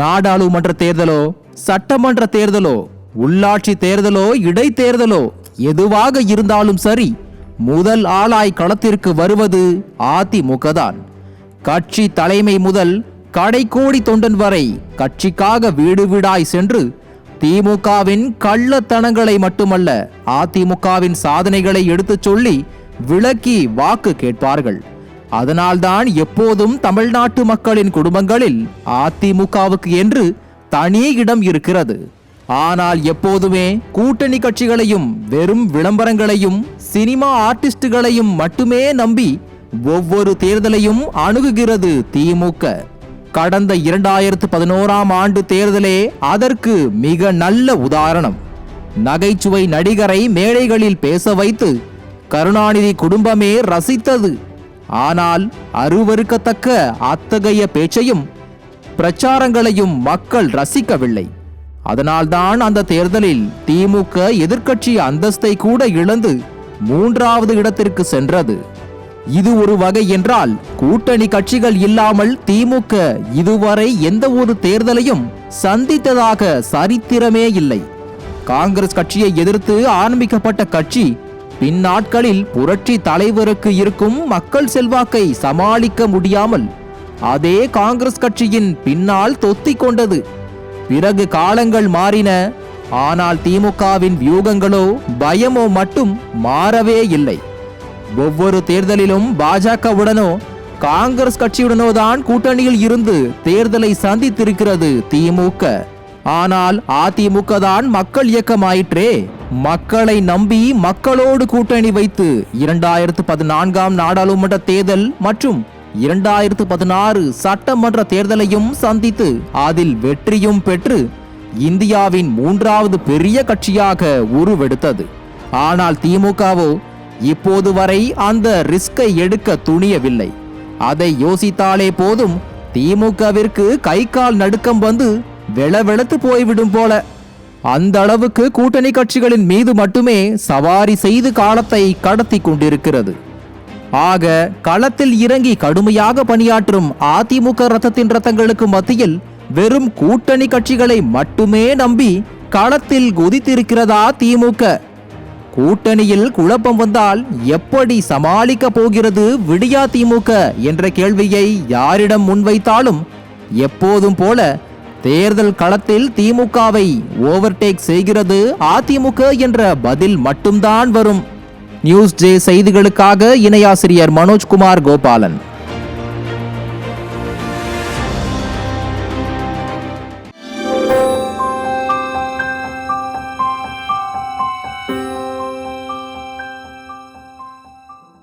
நாடாளுமன்ற தேர்தலோ சட்டமன்ற தேர்தலோ உள்ளாட்சி தேர்தலோ இடைத்தேர்தலோ எதுவாக இருந்தாலும் சரி முதல் ஆளாய் களத்திற்கு வருவது அதிமுக தான். கட்சி தலைமை முதல் கடைக்கோடி தொண்டன் வரை கட்சிக்காக வீடு வீடாய் சென்று திமுகவின் கள்ளத்தனங்களை மட்டுமல்ல அதிமுகவின் சாதனைகளை எடுத்துச் சொல்லி விளக்கி வாக்கு கேட்பார்கள். அதனால்தான் எப்போதும் தமிழ்நாட்டு மக்களின் குடும்பங்களில் அதிமுகவுக்கு என்று தனி இடம் இருக்கிறது. ஆனால் எப்போதுமே கூட்டணி கட்சிகளையும் வெறும் விளம்பரங்களையும் சினிமா ஆர்டிஸ்டுகளையும் மட்டுமே நம்பி ஒவ்வொரு தேர்தலையும் அணுகுகிறது திமுக. கடந்த இரண்டாயிரத்து பதினோராம் ஆண்டு தேர்தலே அதற்கு மிக நல்ல உதாரணம். நகைச்சுவை நடிகரை மேடைகளில் பேச வைத்து கருணாநிதி குடும்பமே ரசித்தது. ஆனால் அருவருக்கத்தக்க அத்தகைய பேச்சையும் பிரச்சாரங்களையும் மக்கள் ரசிக்கவில்லை. அதனால்தான் அந்த தேர்தலில் திமுக எதிர்க்கட்சி அந்தஸ்தை கூட இழந்து மூன்றாவது இடத்திற்கு சென்றது. இது ஒரு வகை என்றால் கூட்டணி கட்சிகள் இல்லாமல் திமுக இதுவரை எந்த ஒரு தேர்தலையும் சந்தித்ததாக சரித்திரமே இல்லை. காங்கிரஸ் கட்சியை எதிர்த்து ஆரம்பிக்கப்பட்ட கட்சி பின்னாட்களில் புரட்சி தலைவருக்கு இருக்கும் மக்கள் செல்வாக்கை சமாளிக்க முடியாமல் அதே காங்கிரஸ் கட்சியின் பின்னால் தொத்திக் கொண்டது. பிறகு காலங்கள் மாறின. ஆனால் திமுகவின் வியூகங்களோ பயமோ மட்டும் மாறவே இல்லை. ஒவ்வொரு தேர்தலிலும் பாஜகவுடனோ காங்கிரஸ் கட்சியுடனோ தான் கூட்டணியில் இருந்து தேர்தலை சந்தித்திருக்கிறது திமுக. ஆனால் அதிமுக தான் மக்கள் இயக்கமாயிற்றே. மக்களை நம்பி மக்களோடு கூட்டணி வைத்து இரண்டாயிரத்து பதினான்காம் நாடாளுமன்ற தேர்தல் மற்றும் இரண்டாயிரத்து பதினாறு சட்டமன்ற தேர்தலையும் சந்தித்து அதில் வெற்றியும் பெற்று இந்தியாவின் மூன்றாவது பெரிய கட்சியாக உருவெடுத்தது. ஆனால் திமுகவோ இப்போது வரை அந்த ரிஸ்கை எடுக்க துணியவில்லை. அதை யோசித்தாலே போதும் திமுகவிற்கு கை கால் நடுக்கம் வந்து வெளவெளத்து போய்விடும் போல. அந்த அளவுக்கு கூட்டணி கட்சிகளின் மீது மட்டுமே சவாரி செய்து காலத்தை கடத்தி கொண்டிருக்கிறது. ஆக களத்தில் இறங்கி கடுமையாக பணியாற்றும் அதிமுக ரத்தத்தின் ரத்தங்களுக்கு மத்தியில் வெறும் கூட்டணி கட்சிகளை மட்டுமே நம்பி களத்தில் குதித்திருக்கிறதா திமுக? கூட்டணியில் குழப்பம் வந்தால் எப்படி சமாளிக்க போகிறது விடியா திமுக? என்ற கேள்வியை யாரிடம் முன்வைத்தாலும் எப்போதும் போல தேர்தல் களத்தில் திமுகவை ஓவர்டேக் செய்கிறது அதிமுக என்ற பதில் மட்டும்தான் வரும். நியூஸ் ஜே செய்திகளுக்காக இணையாசிரியர் மனோஜ்குமார் கோபாலன்.